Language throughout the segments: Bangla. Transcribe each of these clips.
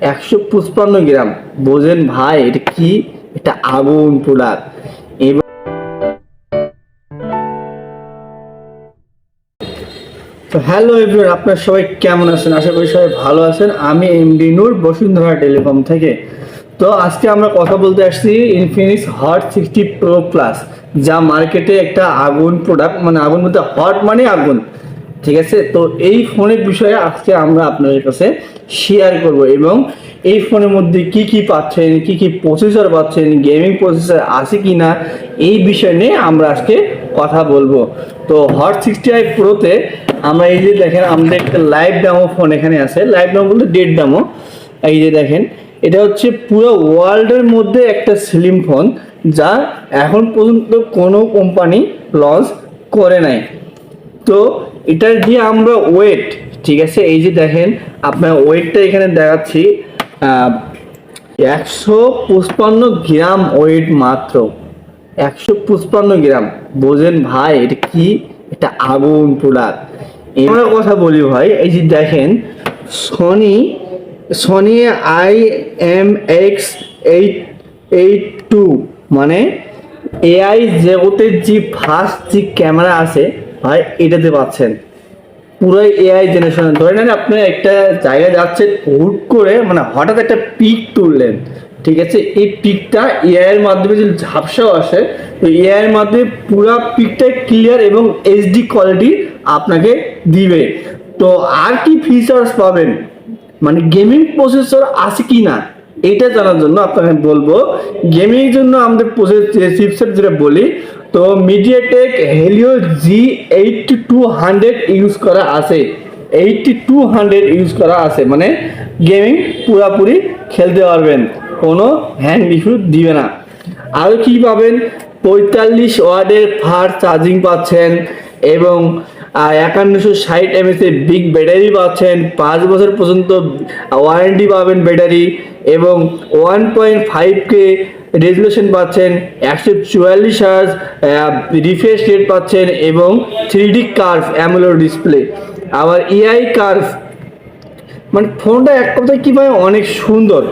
একশো পঁচপান্ন গ্রাম। বোঝেন ভাই, এটা কি? এটা আগুন প্রোডাক্ট তো হ্যালো এভরিওয়ান, আপনার সবাই কেমন আছেন? আশা করি সবাই ভালো আছেন। আমি এমডি নূর, বসুন্ধরা টেলিকম থেকে। তো আজকে আমরা কথা বলতে আসছি Infinix Hot sixty Pro Plus যা মার্কেটে একটা আগুন প্রোডাক্ট মানে আগুন বলতে হট মানে আগুন। ঠিক আছে? তো এই ফোনের বিষয়ে আজকে আমরা আপনাদের কাছে শেয়ার করব এবং এই ফোনের মধ্যে কি কি পাচ্ছেন, কি কি প্রসেসর পাচ্ছেন গেমিং প্রসেসর আছে কি না এই বিষয় নিয়ে আমরা আজকে কথা বলব। তো হট সিক্সটি আই প্রোতে আমরা এই যে দেখেন, আমাদের একটা লাইভ ডামো ফোন এখানে আছে। লাইভ ডামো বলতে ডেট ডামো এই যে দেখেন, এটা হচ্ছে পুরো ওয়ার্ল্ডের মধ্যে একটা স্লিম ফোন যা এখন পর্যন্ত কোনো কোম্পানি লঞ্চ করে নাই। তো এটার যে আমরা ওয়েট ঠিক আছে? এই যে দেখেন, আপনার ওয়েটটা এখানে দেখাচ্ছি একশো পঁচপান্ন গ্রাম ওয়েট মাত্র। একশো পঁচপান্ন গ্রাম। বোঝেন ভাই, এটা কি? এটা আগুন প্রোডাক্ট আমরা কথা বলি ভাই, এই যে দেখেন Sony Sony I M X eight eight two মানে এআই জগতের যে ফার্স্ট যে ক্যামেরা আছে, ভাই, এটাতে পাচ্ছেন। পুরো এআই জেনারেশন ধরে নেন আপনি একটা জায়গায় যাচ্ছেন হুট করে মানে হঠাৎ একটা পিক তুললেন, ঠিক আছে? এই পিকটা এআই এর মাধ্যমে যদি ঝাপসাও আসে, তো এআই এর মাধ্যমে পুরো পিকটা ক্লিয়ার এবং এইচডি কোয়ালিটি আপনাকে দিবে। তো আর কি ফিচার্স পাবেন? মানে গেমিং প্রসেসর আছে কি না? এটা জানার জন্য আপনাকে বলব গেমিং জন্য আমাদের প্রসেস চিপসেট যেটা বলি তো MediaTek Helio G eight two hundred use করা আছে। এইটটি টু হান্ড্রেড ইউজ করা আছে। মানে গেমিং পুরাপুরি খেলতে পারবেন। কোনো হ্যান্ড ইস্যু দিবে না। আরও কি পাবেন? পঁয়তাল্লিশ ওয়ার্ডের ফার চার্জিং পাচ্ছেন এবং একান্নশো ষাট এমএস এর বিগ ব্যাটারি পাচ্ছেন। পাঁচ বছর পর্যন্ত ওয়ারেন্টি পাবেন ব্যাটারি এবং one point five K resolution পাচ্ছেন, একশো চুয়াল্লিশ হার্জ রিফ্রেশ রেট পাচ্ছেন এবং three D curve AMOLED display আবার এআই কার্ভ মানে ফোনটা এক কথায় কী ভাই অনেক সুন্দর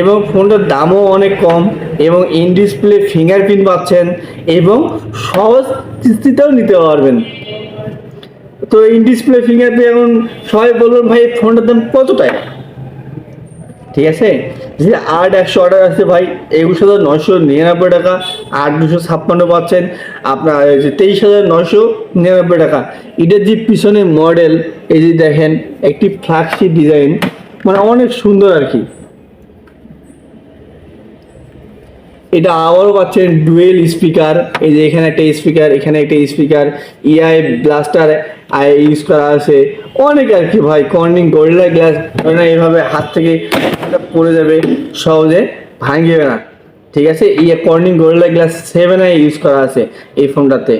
এবং ফোনটার দামও অনেক কম এবং ইন ডিসপ্লে ফিঙ্গারপ্রিন্ট পাচ্ছেন এবং সহজ কিস্তিতেও নিতে পারবেন। তো ইন ডিসপ্লে ফিঙ্গারপ্রিন্ট এখন সবাই বলবেন ভাই ফোনটার দাম কত টাকা? ঠিক আছে? যে আট একশো অর্ডার আছে ভাই একুশ হাজার নশো নিরানব্বই টাকা আট দুশো ছাপ্পান্ন পাচ্ছেন আপনার যে তেইশ হাজার নশো নিরানব্বই টাকা। এটার যে পিছনে মডেল এই যে দেখেন, একটি ফ্ল্যাগশিপ ডিজাইন মানে অনেক সুন্দর আর কি। এটা আবারও পাচ্ছেন ডুয়েল স্পিকার এই যে এখানে একটা স্পিকার এখানে একটা speaker AI blaster I use করা আছে। অনেক আর কি ভাই কর্নিং গোল্ডার গ্লাস না এইভাবে হাত থেকে পড়ে যাবে, সহজে ভাঙবে না। ঠিক আছে? ইয়ে Corning Gorilla glass seven I use করা আছে এই ফোনটাতে